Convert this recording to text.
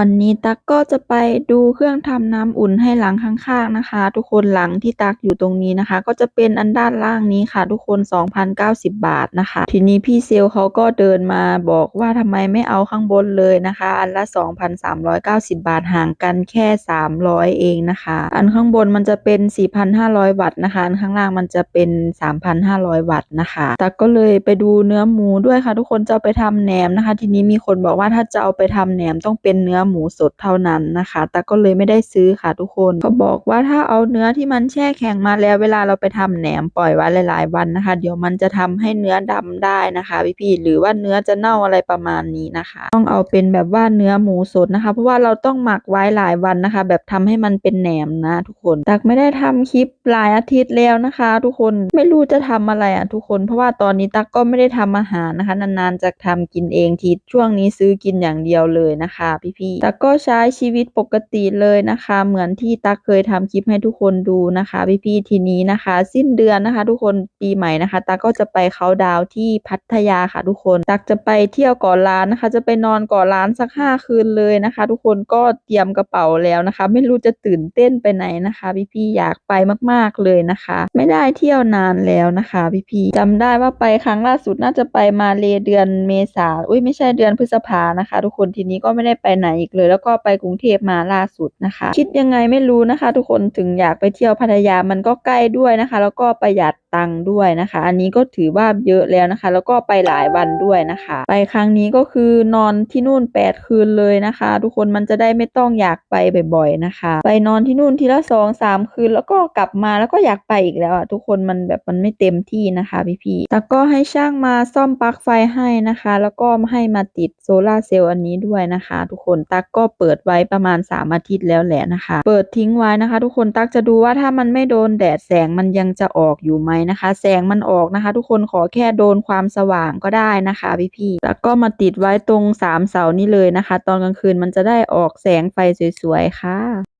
วันนี้ตักก็จะไปดูเครื่องทำน้ำอุ่นให้หลังข้างๆนะคะ ทุกคนหลังที่ตักอยู่ตรงนี้นะคะ ก็จะเป็นอันด้านล่างนี้ค่ะ ทุกคน 2,090 บาทนะคะ ทีนี้พี่เซลเขาก็เดินมาบอกว่าทำไมไม่เอาข้างบนเลยนะคะ อันละ 2,390 บาทห่างกันแค่ 300 เองนะคะ อันข้างบนมันจะเป็น 4,500 วัตต์นะคะ อันข้างล่างมันจะเป็น 3,500 วัตต์นะคะตักก็เลยไปดูเนื้อหมูด้วยค่ะ ทุกคนจะเอาไปทำแหนมนะคะ ทีนี้มีคนบอกว่าถ้าจะเอาไปทำแหนมต้องเป็นเนื้อหมูสดเท่านั้นนะคะ แตักก็เลยไม่ได้ซื้อค่ะทุกคนเขาบอกว่าถ้าเอาเนื้อที่มันแช่แข็งมาแล้วเวลาเราไปทำแหนมปล่อยไว้หลาย ๆ วันนะคะ เดี๋ยวมันจะทำให้เนื้อดำได้นะคะพี่ๆหรือว่าเนื้อจะเน่าอะไรประมาณนี้นะคะ ต้องเอาเป็นแบบว่าเนื้อหมูสดนะคะ เพราะว่าเราต้องหมักไว้หลายวันนะคะ แบบทำให้มันเป็นแหนมนะทุกคนตักไม่ได้ทำคลิปหลายอาทิตย์แล้วนะคะ ทุกคนไม่รู้จะทำอะไรอะทุกคน เพราะว่าตอนนี้ตักก็ไม่ได้ทำอาหารนะคะ นานๆจะทำกินเองทีช่วงนี้ซื้อกินอย่างเดียวเลยนะคะ พี่ๆตักก็ใช้ชีวิตปกติเลยนะคะ เหมือนที่ตักเคยทำคลิปให้ทุกคนดูนะคะพี่ๆทีนี้นะคะ สิ้นเดือนนะคะ ทุกคนปีใหม่นะคะ ตักก็จะไปเขาดาวที่พัทยาค่ะทุกคน ตักจะไปเที่ยวก่อนร้านนะคะ จะไปนอนก่อนร้านสักห้าคืนเลยนะคะ ทุกคนก็เตรียมกระเป๋าแล้วนะคะ ไม่รู้จะตื่นเต้นไปไหนนะคะ พี่ๆอยากไปมากๆเลยนะคะ ไม่ได้เที่ยวนานแล้วนะคะพี่ๆจำได้ว่าไปครั้งล่าสุดน่าจะไปมาเลเดือนเมษาอุ้ยไม่ใช่เดือนพฤษภานะคะ ทุกคนทีนี้ก็ไม่ได้ไปไหนอีกเลย แล้วก็ไปกรุงเทพมาล่าสุดนะคะ คิดยังไงไม่รู้นะคะ ทุกคนถึงอยากไปเที่ยวพัทยามันก็ใกล้ด้วยนะคะ แล้วก็ประหยัด ตังค์ด้วยนะคะ อันนี้ก็ถือว่าเยอะแล้วนะคะ แล้วก็ไปหลายวันด้วยนะคะ ไปครั้งนี้ก็คือนอนที่นู่น 8 คืนเลยนะคะ ทุกคนมันจะได้ไม่ต้องอยากไปบ่อยๆนะคะ ไปนอนที่นู่นทีละสองสามคืน แล้วก็กลับมาแล้วก็อยากไปอีกแล้วอะทุกคนมันแบบมันไม่เต็มที่นะคะพี่ๆแต่ก็ให้ช่างมาซ่อมปลั๊กไฟให้นะคะ แล้วก็ให้มาติดโซลาเซลล์อันนี้ด้วยนะคะ ทุกคนตักก็เปิดไว้ประมาณ 3 อาทิตย์แล้วแหละนะคะ เปิดทิ้งไว้นะคะ ทุกคนตักจะดูว่าถ้ามันไม่โดนแดดแสงมันยังจะออกอยู่ไหมนะคะ แสงมันออกนะคะ ทุกคนขอแค่โดนความสว่างก็ได้นะคะพี่ๆแล้วก็มาติดไว้ตรงสามเสานี้เลยนะคะ ตอนกลางคืนมันจะได้ออกแสงไฟสวยๆค่ะ